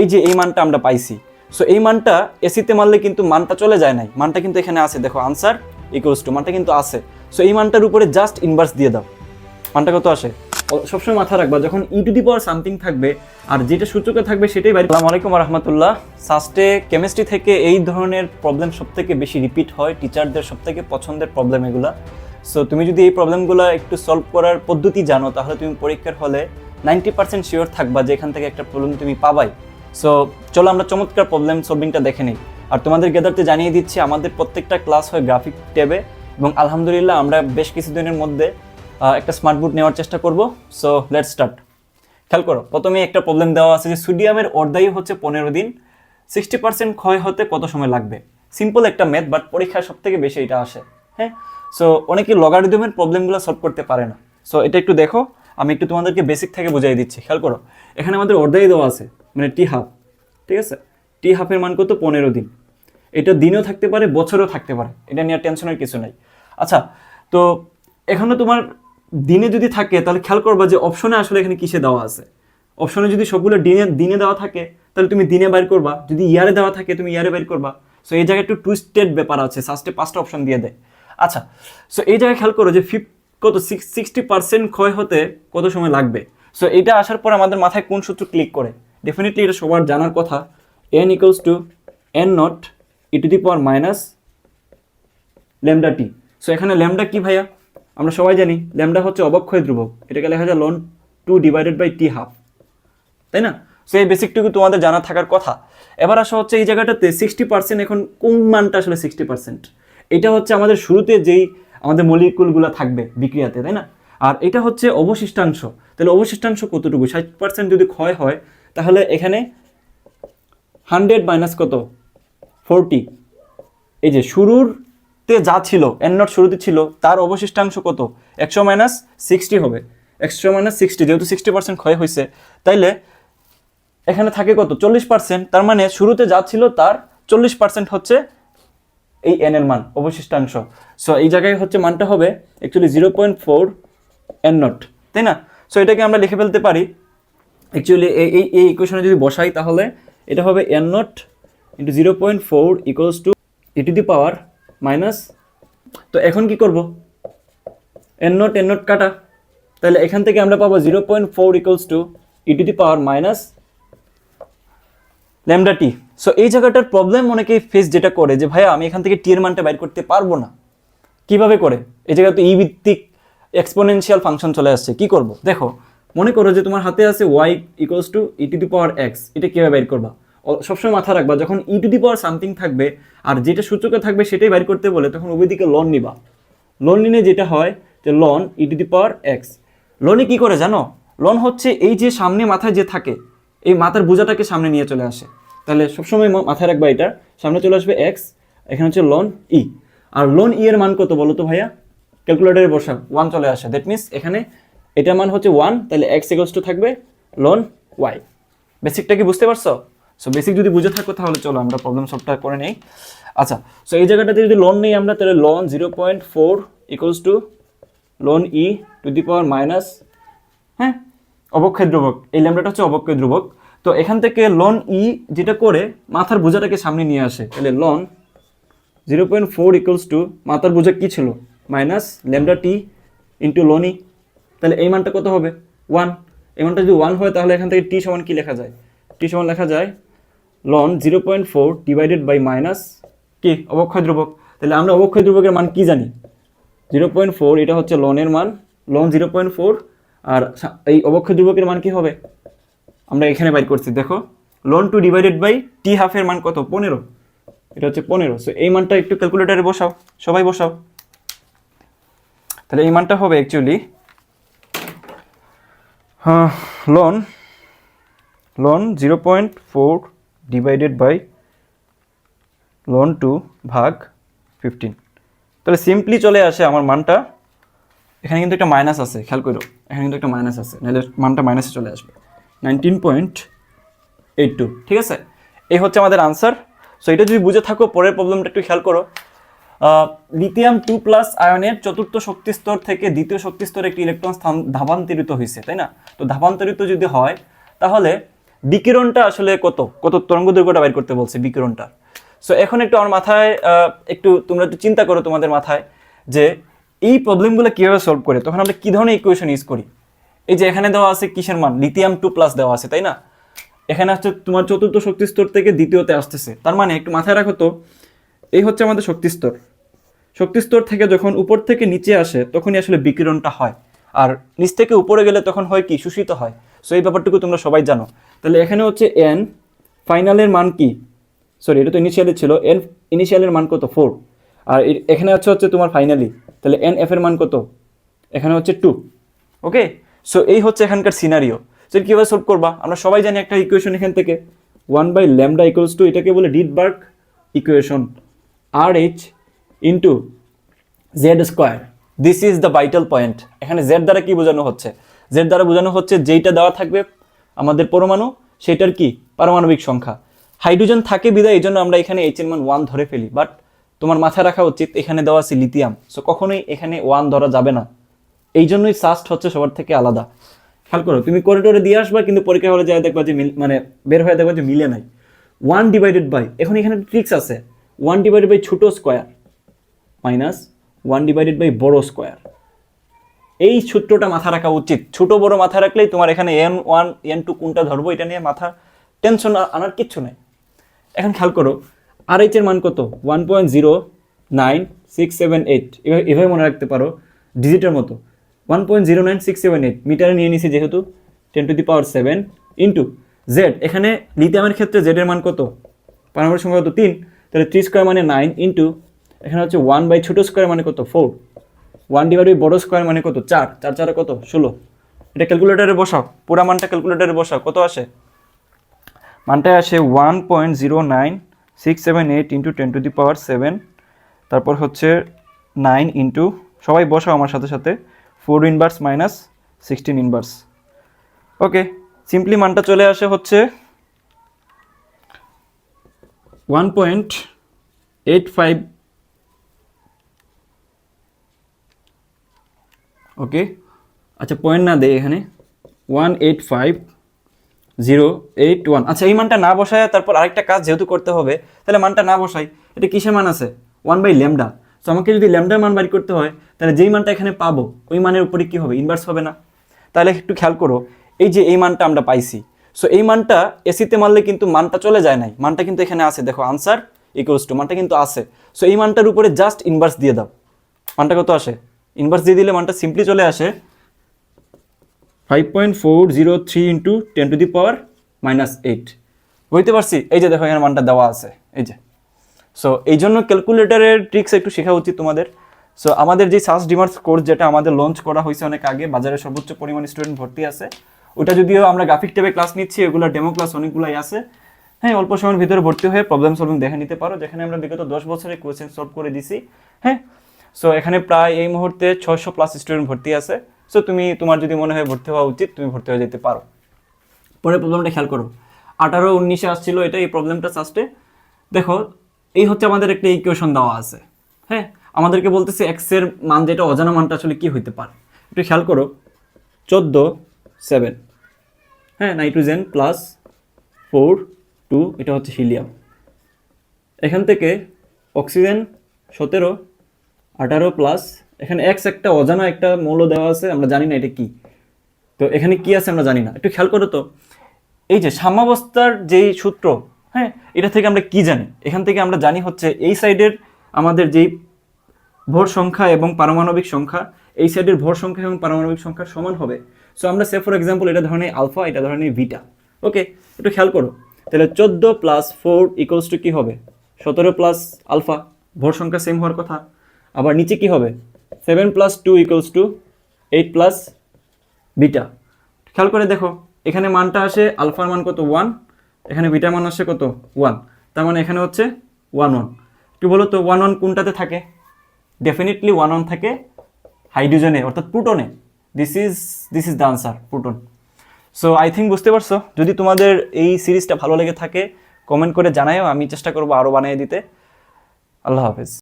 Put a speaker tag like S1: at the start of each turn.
S1: এই যে এই মানটা আমরা পাইছি। সো এই মানটা এসিতে মারলে কিন্তু মানটা চলে যায় নাই। মানটা কিন্তু এখানে আছে। দেখো আনসার ইকুয়ালস টু মানটা কিন্তু আছে। সো এই মানটার উপরে জাস্ট ইনভার্স দিয়ে দাও। মানটা কত আসে? সবসময় মাথা রাখবা, যখন ই টু দি পাওয়ার সামথিং থাকবে, আর যেটা সূচকে থাকবে সেটাই বাইরে আসসালামু আলাইকুম রহমতুল্লাহ। সাস্টে কেমিস্ট্রি থেকে এই ধরনের প্রবলেম সব থেকে বেশি রিপিট হয় টিচারদের সব থেকে পছন্দের প্রবলেম এগুলা। সো তুমি যদি এই প্রবলেমগুলো একটু সলভ করার পদ্ধতি জানো, তাহলে তুমি পরীক্ষার হলে নাইনটি পার্সেন্ট শিওর থাকবা যে এখান থেকে একটা প্রবলেম তুমি পাবাই। সো চলো আমরা চমৎকার প্রবলেম সলভিংটা দেখে নিই। আর তোমাদের গেদারতে জানিয়ে দিচ্ছি, আমাদের প্রত্যেকটা ক্লাস হয় গ্রাফিক ট্যাবে এবং আলহামদুলিল্লাহ আমরা বেশ কিছুদিনের মধ্যে একটা স্মার্ট নেওয়ার চেষ্টা করব। সো লেট স্টার্ট খেয়াল করো প্রথমে একটা প্রবলেম দেওয়া আছে যে সোডিয়ামের অর্ধায়ু হচ্ছে পনেরো দিন সিক্সটি পার্সেন্ট ক্ষয় হতে কত সময় লাগবে? সিম্পল একটা ম্যাথ বাট পরীক্ষায় সব থেকে বেশি এটা আসে। হ্যাঁ? সো অনেকে লগারিদমের প্রবলেমগুলো সলভ করতে পারে না। সো এটা একটু দেখো, আমি একটু তোমাদেরকে বেসিক থেকে বুঝাই দিচ্ছি। খেয়াল করো, এখানে আমাদের অর্ধায়ু দেওয়া আছে। মানে টি হাফ ঠিক আছে? টি হাফের মান কত? পনেরো দিন। এটা দিনেও থাকতে পারে, বছরও থাকতে পারে। এটা নিয়ে টেনশনের কিছু নাই। আচ্ছা তো এখানে তোমার দিনে যদি থাকে, তাহলে খেয়াল করবা যে অপশনে আসলে এখানে কিসে দেওয়া আছে? অপশনে যদি সবগুলো দিনে দিনে দেওয়া থাকে, তাহলে তুমি দিনে বাইর করবা। যদি ইয়ারে দেওয়া থাকে, তুমি ইয়ারে বাইর করবা। সো এই জায়গায় একটু টুইস্টেড ব্যাপার আছে। সাস্টে পাঁচটা অপশন দিয়ে দেয় আচ্ছা সো এই জায়গায় খেয়াল করো যে ফিফ কত? সিক্সটি পার্সেন্ট ক্ষয় হতে কত সময় লাগবে? সো এটা আসার পর আমাদের মাথায় কোন সূত্র ক্লিক করে? ডেফিনেটলি এটা সবার জানার কথা। N equals to N not E to the power minus lambda T so এখানে ল্যামডা কি ভাইয়া? আমরা সবাই জানি ল্যামডা হচ্ছে অবক্ষয় ধ্রুবক। এটাকে লেখা যায় ln two divided by T half তাই না? সো এই বেসিকটুকু তোমাদের জানা থাকার কথা। এবার আসা হচ্ছে এই জায়গাটাতে সিক্সটি পার্সেন্ট এখন কোন মানটা আসলে সিক্সটি পার্সেন্ট এটা হচ্ছে আমাদের শুরুতে যেই আমাদের মলিকুলগুলো থাকবে বিক্রিয়াতে, তাই না? আর এটা হচ্ছে অবশিষ্টাংশ। তাহলে অবশিষ্টাংশ কতটুকু? ষাট পার্সেন্ট যদি ক্ষয় হয় তাহলে এখানে হান্ড্রেড মাইনাস কত? ফোরটি। এই যে শুরুতে যা ছিল এন নট শুরুতে ছিল, তার অবশিষ্টাংশ কত? একশো মাইনাস সিক্সটি হবে। একশো মাইনাস সিক্সটি, যেহেতু সিক্সটি পার্সেন্ট ক্ষয় হয়েছে, তাইলে এখানে থাকে কত? চল্লিশ পার্সেন্ট। তার মানে শুরুতে যা ছিল, তার চল্লিশ পার্সেন্ট হচ্ছে এই এন এর মান, অবশিষ্টাংশ। সো এই জায়গায় হচ্ছে মানটা হবে actually zero point four N not তাই না? সো এটাকে আমরা লিখে ফেলতে পারি অ্যাকচুয়ালি এই এই ইকুয়েশনে যদি বসাই তাহলে এটা হবে N not into zero point four equals to E to the power minus তো এখন কি করব? এন নট এন নট কাটা। তাহলে এখান থেকে আমরা পাবো zero point four equals to E to the power minus lambda T so এই জায়গাটার প্রবলেম অনেকেই ফেস যেটা করে যে, ভাইয়া, আমি এখান থেকে টি এর মানটা বাইর করতে পারব না। কীভাবে করে? এই জায়গায় তো ই ভিত্তিক এক্সপোনেনশিয়াল ফাংশন চলে আসছে। কি করব? দেখো মনে করো যে তোমার হাতে আছে Y equals to E to the power X এটা কীভাবে বাইর করবা? সবসময় মাথা রাখবা, যখন ই টু দি পাওয়ার সামথিং থাকবে, আর যেটা সূচকে থাকবে সেটাই বাইর করতে বলে, তখন উভয় দিকে লন নিবা। লোন নিলে যেটা হয় যে loan e to the power x লোনে কি করে জানো? লোন হচ্ছে এই যে সামনে মাথায় যে থাকে, এই মাথার বোঝাটাকে সামনে নিয়ে চলে আসে। তাহলে সবসময় মাথায় রাখবা এটা। সামনে চলে আসবে এক্স এখানে হচ্ছে লোন ই আর লোন ই এর মান কত বলো তো ভাইয়া? ক্যালকুলেটারে বসা ওয়ান চলে আসে। দ্যাট মিনস এখানে এটার মান হচ্ছে ওয়ান তাহলে এক্স ইকুয়ালস টু থাকবে লোন ওয়াই বেসিকটা কি বুঝতে পারছ? সো বেসিক যদি বুঝে থাকো, তাহলে চলো আমরা প্রবলেম সলভটা করে নেই। আচ্ছা সো এই জায়গাটাতে যদি লোন নেই আমরা, তাহলে ln zero point four equals to ln E to the power minus হ্যাঁ অবক্ষয় ধ্রুবক। এই ল্যামডাটা হচ্ছে অবক্ষয় ধ্রুবক। তো এখান থেকে লোন ই যেটা করে মাথার বোঝাটাকে সামনে নিয়ে আসে, তাহলে ln zero point four equals to মাথার বোঝা কী ছিল? Minus lambda T into ln E তাহলে এই মানটা কত হবে? ওয়ান এই মানটা যদি ওয়ান হয়, তাহলে এখান থেকে টি সমান কি লেখা যায়? টি সমান লেখা যায় ln zero point four divided by minus কি অবক্ষয় ধ্রুবক। তাহলে আমরা অবক্ষয় ধ্রুবকের মান কি জানি? জিরো পয়েন্ট ফোর এটা হচ্ছে লনের মান। লন জিরো পয়েন্ট ফোর আর এই অবক্ষয় ধ্রুবকের মান কি হবে? আমরা এখানে বাইর করছি, দেখো। Ln two divided by T হাফের মান কত? পনেরো। এটা হচ্ছে পনেরো। সো এই মানটা একটু ক্যালকুলেটারে বসাও। সবাই বসাও। তাহলে এই মানটা হবে actually ln ln zero point four divided by ln two ভাগ ফিফটিন তাহলে সিম্পলি চলে আসে আমার মানটা। এখানে কিন্তু একটা মাইনাস আছে, খেয়াল করো, এখানে কিন্তু একটা মাইনাস আছে, নাহলে মানটা মাইনাসে চলে আসবে। নাইনটিন পয়েন্ট এইট টু ঠিক আছে? এই হচ্ছে আমাদের আনসার সো এটা যদি বুঝে থাকো, পরের প্রবলেমটা একটু খেয়াল করো। লিথিয়াম টু প্লাস আয়নের চতুর্থ শক্তি স্তর থেকে দ্বিতীয় শক্তি স্তরে একটি ইলেকট্রন স্থান ধাবান্তরিত হয়েছে তাই না? তো ধাবান্তরিত যদি হয়, তাহলে বিকিরণটা আসলে কত? কত তরঙ্গ দৈর্ঘ্যটা বের করতে বলছে বিকিরণটা? সো এখন একটু আমার মাথায় একটু তোমরা একটু চিন্তা করো তোমাদের মাথায় যে এই প্রবলেমগুলো কীভাবে সলভ করে, তখন আমরা কী ধরনের ইকুয়েশন ইউজ করি? এই যে এখানে দেওয়া আছে কিসের মান? লিথিয়াম টু প্লাস দেওয়া আছে, তাই না? এখানে হচ্ছে তোমার চতুর্থ শক্তি স্তর থেকে দ্বিতীয়তে আসতেছে। তার মানে একটু মাথায় রাখো তো, এই হচ্ছে আমাদের শক্তি স্তর। শক্তি স্তর থেকে যখন উপর থেকে নিচে আসে, তখনই আসলে বিকিরণটা হয়। আর নিচ থেকে উপরে গেলে তখন হয় কি? শোষিত হয়। সো এই ব্যাপারটুকু তোমরা সবাই জানো। তাহলে এখানে হচ্ছে এন ফাইনালের মান কি? সরি এটা তো ইনিশিয়ালি ছিল। এন ইনিশিয়ালের মান কত? ফোর আর এখানে হচ্ছে হচ্ছে তোমার ফাইনালি তাহলে এন এফ এর মান কত? এখানে হচ্ছে টু ওকে সো এই হচ্ছে এখানকার সিনারিও সো কীভাবে সলভ করবা? আমরা সবাই জানি একটা ইকুয়েশন এখান থেকে। One by lambda equals to এটাকে বলে Rydberg equation R H into Z square this is the vital point এখানে জেড দ্বারা কি বোঝানো হচ্ছে? জেড দ্বারা বোঝানো হচ্ছে যেইটা দেওয়া থাকবে আমাদের পরমাণু, সেটার কি? পারমাণবিক সংখ্যা। হাইড্রোজেন থাকে বিদায় এই জন্য আমরা এখানে এইচ এর মান ওয়ান ধরে ফেলি বাট তোমার মাথায় রাখা উচিত, এখানে দেওয়া আছে লিথিয়াম সো কখনোই এখানে ওয়ান ধরা যাবে না। এই জন্যই সাস্ট হচ্ছে সবার থেকে আলাদা। খেয়াল করো, তুমি করিডোরে দিয়ে আসবা, কিন্তু পরীক্ষা হলে যায় দেখবা যে মানে বের হয়ে দেখবা যে মিলে নাই। ওয়ান ডিভাইডেড বাই এখন এখানে ট্রিক্স আছে। ওয়ান ডিভাইডেড বাই ছোটো square minus one divided by বড় স্কোয়ার। এই সূত্রটা মাথা রাখা উচিত। ছোট, বড় মাথা রাখলেই তোমার এখানে এন ওয়ান, এন টু কোনটা ধরবো, এটা নিয়ে মাথা টেনশন আনার কিচ্ছু নেই। এখন খেয়াল করো আর এইচ এর মান কত? One point zero nine six seven eight এভাবে এভাবে মনে রাখতে পারো ডিজিটের মতো। One point zero nine six seven eight মিটারে নিয়ে নিছি যেহেতু ten to the power seven into Z এখানে লিথিয়ামের ক্ষেত্রে জেডের মান কত? পারমাণবিক সংখ্যা কত? তিন। তাহলে থ্রি স্কোয়ার মানে নাইন ইন্টু এখানে হচ্ছে ওয়ান বাই ছোটো স্কোয়ার মানে কত? ফোর ওয়ান ডিভাইড বাই বড় স্কোয়ার মানে কত? চার। চার চারে কত? ষোলো। এটা ক্যালকুলেটারে বসাও। পুরা মানটা ক্যালকুলেটারে বসাও। কত আসে? মানটায় আসে one point zero nine six seven eight into ten to the power seven তারপর হচ্ছে নাইন ইন্টু সবাই বসাও আমার সাথে সাথে four inverse minus sixteen inverse okay simply মানটা চলে আসে হচ্ছে one point eight five okay? আচ্ছা পয়েন্ট না দেয় এখানে। One eight five zero eight one আচ্ছা এই মানটা না বসায় তারপর আরেকটা কাজ যেহেতু করতে হবে, তাহলে মানটা না বসাই, এটা কিসের মান আছে? ওয়ান বাই ল্যামডা তো আমাকে যদি ল্যামডার মান বাড়ি করতে হয়, তাহলে যেই মানটা এখানে পাবো, ওই মানের উপরে কি হবে? ইনভার্স হবে না। তাহলে একটু খেয়াল করো, এই যে এই মানটা আমরা পাইছি সো এই মানটা এসিতে মারলে কিন্তু মানটা চলে যায় নাই। মানটা কিন্তু এখানে আছে, দেখো আনসার ইকুয়ালস টু মানটা কিন্তু আছে। সো এই মানটার উপরে জাস্ট ইনভার্স দিয়ে দাও। মানটা কত আসে? ইনভার্স দিয়ে দিলে মানটা সিম্পলি চলে আসে five point four zero three into ten to the power minus eight বুঝতে পারছি? এই যে দেখো, এখানে মানটা দেওয়া আছে। এই যে। সো এই জন্য ক্যালকুলেটারের ট্রিক্স একটু শেখা উচিত তোমাদের। সো আমাদের যে সাস ডিমার্স কোর্স যেটা আমাদের লঞ্চ করা হয়েছে অনেক আগে, বাজারে সর্বোচ্চ পরিমাণ স্টুডেন্ট ভর্তি আছে, ওটা যদিও আমরা গ্রাফিক টেবে ক্লাস নিচ্ছি, এগুলো ডেমো ক্লাস অনেকগুলাই আছে। হ্যাঁ অল্প সময়ের ভিতরে ভর্তি হয়ে প্রবলেম সলভিং দেখে নিতে পারো, যেখানে আমরা বিগত দশ বছরের কোয়েশ্চেন সলভ করে দিছি। হ্যাঁ সো এখানে প্রায় এই মুহূর্তে ছশো প্লাস স্টুডেন্ট ভর্তি আছে। সো তুমি, তোমার যদি মনে হয় ভর্তি হওয়া উচিত, তুমি ভর্তি হয়ে যেতে পারো। পরে প্রবলেমটা খেয়াল করো। আঠারো উনিশে আসছিল, এটা এই প্রবলেমটা ফার্স্টে দেখো, এই হচ্ছে আমাদের একটা ইকুয়েশন দেওয়া আছে। হ্যাঁ? আমাদেরকে বলতেছে এক্সের মান যেটা, অজানা মানটা আসলে কি হইতে পারে? একটু খেয়াল করো। চোদ্দ সেভেন হ্যাঁ? নাইট্রোজেন প্লাস ফোর টু এটা হচ্ছে হিলিয়াম এখান থেকে অক্সিজেন সতেরো আঠারো প্লাস এখানে এক্স একটা অজানা একটা মৌল দেওয়া আছে, আমরা জানি না এটা কি। তো এখানে কি আছে আমরা জানি না। একটু খেয়াল করো তো। এই যে সাম্যাবস্থার যেই সূত্র হ্যাঁ এটা থেকে আমরা কি জানি? এখান থেকে আমরা জানি হচ্ছে এই সাইডের আমাদের যেই ভোর সংখ্যা এবং পারমাণবিক সংখ্যা, এই সাইডের ভর সংখ্যা এবং পারমাণবিক সংখ্যা সমান হবে। সো আমরা সে ফর এক্সাম্পল এটা ধরনের আলফা এটা ধরনের ভিটা ওকে একটু খেয়াল করো। তাহলে চোদ্দ প্লাস ফোর ইকুয়ালস টু কী হবে? সতেরো প্লাস আলফা ভোর সংখ্যা সেম হওয়ার কথা। আবার নিচে কি হবে? Seven plus two equals to eight plus beta খেয়াল করে দেখো, এখানে মানটা আসে আলফার মান কত? ওয়ান এখানে বিটার মান আসে কত? ওয়ান তার মানে এখানে হচ্ছে ওয়ান ওয়ান একটু বলো তো ওয়ান ওয়ান কোনটাতে থাকে? ডেফিনেটলি ওয়ান ওয়ান থাকে হাইড্রোজেনে অর্থাৎ প্রোটনে this is this is the answer proton so I think বুঝতে পারছ। যদি তোমাদের এই সিরিজটা ভালো লেগে থাকে কমেন্ট করে জানাও আমি চেষ্টা করব আরও বানিয়ে দিতে। আল্লাহ হাফেজ।